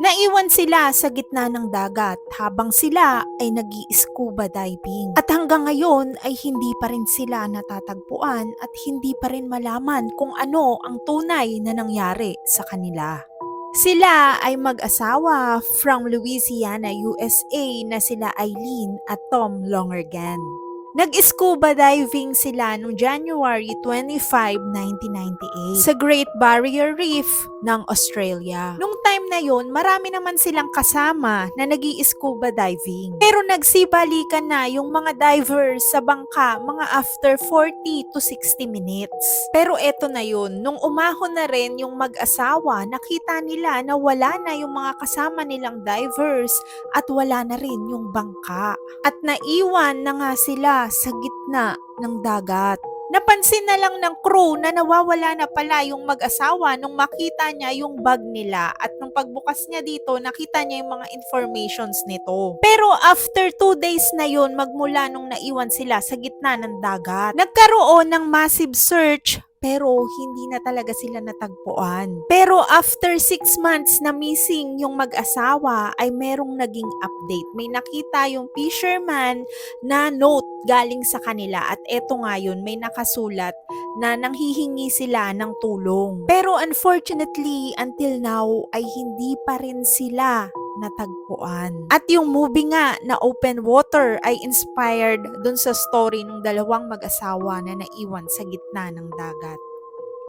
Naiwan sila sa gitna ng dagat habang sila ay nag scuba diving. At hanggang ngayon ay hindi pa rin sila natatagpuan at hindi pa rin malaman kung ano ang tunay na nangyari sa kanila. Sila ay mag-asawa from Louisiana, USA na sila Eileen at Tom Lonergan. Nag-scuba diving sila noong January 25, 1998 sa Great Barrier Reef ng Australia. Nung time na yon, marami naman silang kasama na nag scuba diving. Pero nagsibalikan na yung mga divers sa bangka mga after 40 to 60 minutes. Pero eto na yun, nung umahon na rin yung mag-asawa, nakita nila na wala na yung mga kasama nilang divers at wala na rin yung bangka. At naiwan na nga sila sa gitna ng dagat. Napansin na lang ng crew na nawawala na pala yung mag-asawa nung makita niya yung bag nila at nung pagbukas niya dito, nakita niya yung mga informations nito. Pero after two days na yun, magmula nung naiwan sila sa gitna ng dagat, nagkaroon ng massive search pero hindi na talaga sila natagpuan. Pero after six months na missing yung mag-asawa ay merong naging update. May nakita yung fisherman na note galing sa kanila at eto nga yun, may nakasulat na nanghihingi sila ng tulong. Pero unfortunately, until now ay hindi pa rin sila natagpuan. At yung movie nga na Open Water ay inspired dun sa story ng dalawang mag-asawa na naiwan sa gitna ng dagat.